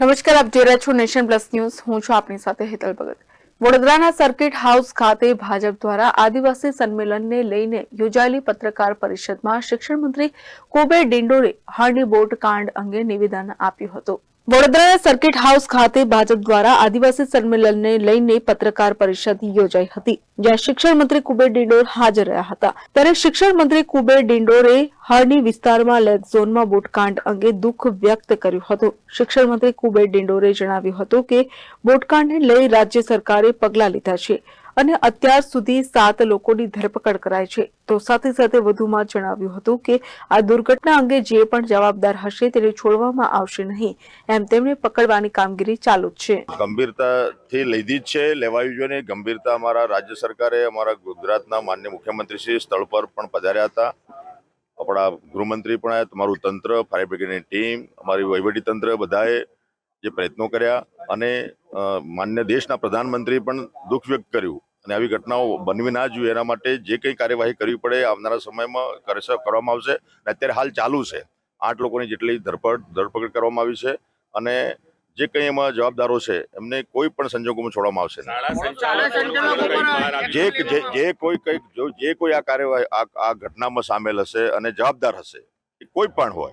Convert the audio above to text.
નમસ્કાર, આપ જોઈ રહ્યા છો નેશન પ્લસ ન્યૂઝ. હું છું આપની સાથે હેતલ ભગત. વડોદરાના સર્કિટ હાઉસ ખાતે ભાજપ દ્વારા આદિવાસી સંમેલનને લઈને યોજાયેલી પત્રકાર પરિષદમાં શિક્ષણ મંત્રી કુબેર ડિંડોરે હાર્ડી બોટ કાંડ અંગે નિવેદન આપ્યું હતું. વડોદરાના સર્કિટ હાઉસ ખાતે ભાજપ દ્વારા આદિવાસી સંમેલનને લઈને પત્રકાર પરિષદ યોજાઈ હતી, જ્યાં શિક્ષણ મંત્રી કુબેર ડિંડોર હાજર રહ્યા હતા. ત્યારે શિક્ષણ મંત્રી કુબેર ડિંડોરે હળની વિસ્તારમાં લેગ ઝોનમાં બોટકાંડ અંગે દુઃખ વ્યક્ત કર્યું હતું. શિક્ષણ મંત્રી કુબેર ડિંડોરે જણાવ્યું હતું કે, બોટકાંડને લઈ રાજ્ય સરકારે પગલાં લીધા છે. અને અત્યાર સુધી સાત લોકોની ધરપકડ કરાઈ છે. તો સાથે સાથે વધુમાં જણાવ્યું હતું કે આ દુર્ઘટના અંગે જે પણ જવાબદાર હશે તેને છોડવામાં આવશે નહીં. એમ તેમણે પકડવાની કામગીરી ચાલુ જ છે. ગંભીરતાથી લીધી જ છે, લેવાયું જોઈએ ગંભીરતા અમારા રાજ્ય સરકારે અમારા ગુજરાતના માન્ય મુખ્યમંત્રી શ્રી સ્થળ પર પણ પધાર્યા હતા. આપણા ગૃહમંત્રી પણ તમારું તંત્ર ફાયર બ્રિગેડની ટીમ અમારી વહીવટી તંત્ર બધાએ જે પ્રયત્નો કર્યા અને માન્ય દેશના પ્રધાનમંત્રી પણ દુઃખ વ્યક્ત કર્યું. અને આવી ઘટનાઓ બનવી ના જોઈએ એના માટે જે કંઈ કાર્યવાહી કરવી પડે આવનારા સમયમાં કરશે- કરવામાં આવશે. અને અત્યારે હાલ ચાલુ છે. આઠ લોકોની જેટલી ધરપકડ ધરપકડ કરવામાં આવી છે. અને જે કંઈ એમાં જવાબદારો છે એમને કોઈ પણ સંજોગોમાં છોડવામાં આવશે જે જે જે કોઈ કંઈક જે કોઈ આ કાર્યવાહી આ આ ઘટનામાં સામેલ હશે અને જવાબદાર હશે એ કોઈ પણ હોય.